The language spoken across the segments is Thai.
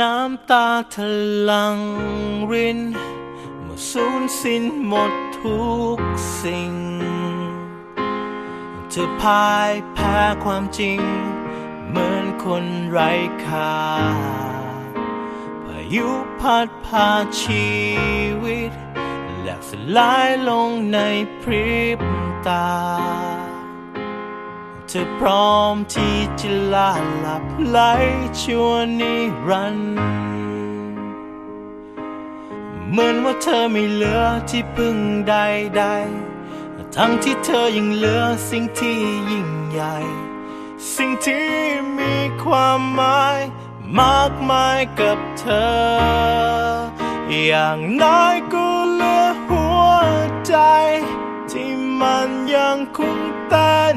น้ำตาทะลังรินเมื่อสูญสิ้นหมดทุกสิ่ง เธอพายแพ้ความจริง เหมือนคนไร้ค่าพายุพัดพาชีวิตแหลกสลายลงในพริบตา เธอพร้อมที่จะลาหลับไหลชั่วนิรันดร์เหมือนว่าเธอไม่เหลือที่พึ่งใดๆ ทั้งที่เธอยังเหลือสิ่งที่ยิ่งใหญ่ สิ่งที่มีความหมายมากมายกับเธอ อย่างน้อยก็เหลือหัวใจ ที่มันยังคงเต้น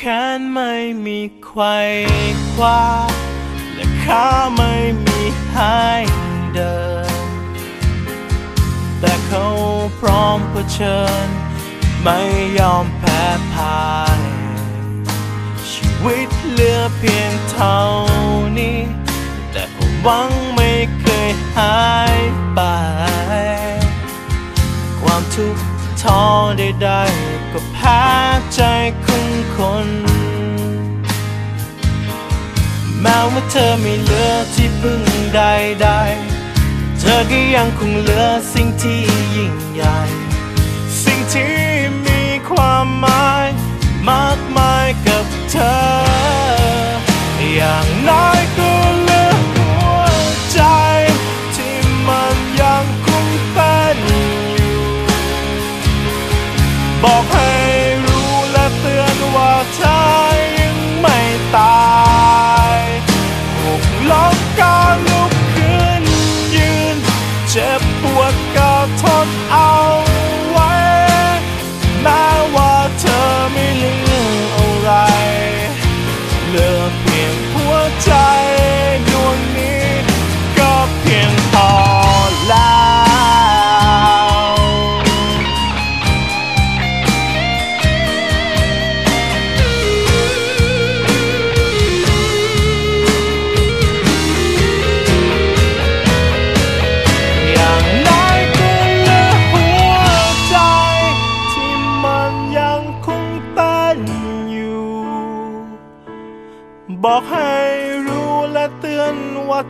แขนไม่มีไขว้คว้าและขาไม่มีให้เดิน แต่เขาพร้อมเผชิญ ไม่ยอมแพ้พ่าย ชีวิตเหลือเพียงเท่านี้ แต่ความหวังไม่เคยหายไป ความทุกข์ท้อใดๆก็แพ้ใจของ คน แม้ว่าเธอไม่เหลือที่พึ่งใดๆ เธอก็ยังคงเหลือสิ่งที่ยิ่งใหญ่ สิ่งที่มีความหมายมากมายกับเธอ อย่างน้อยก็เหลือหัวใจ ที่มันยังคงเต้นอยู่บอก ล้มก็ลุกขึ้นยืน เจ็บปวดก็ทนเอา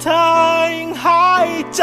เธอยังหายใจ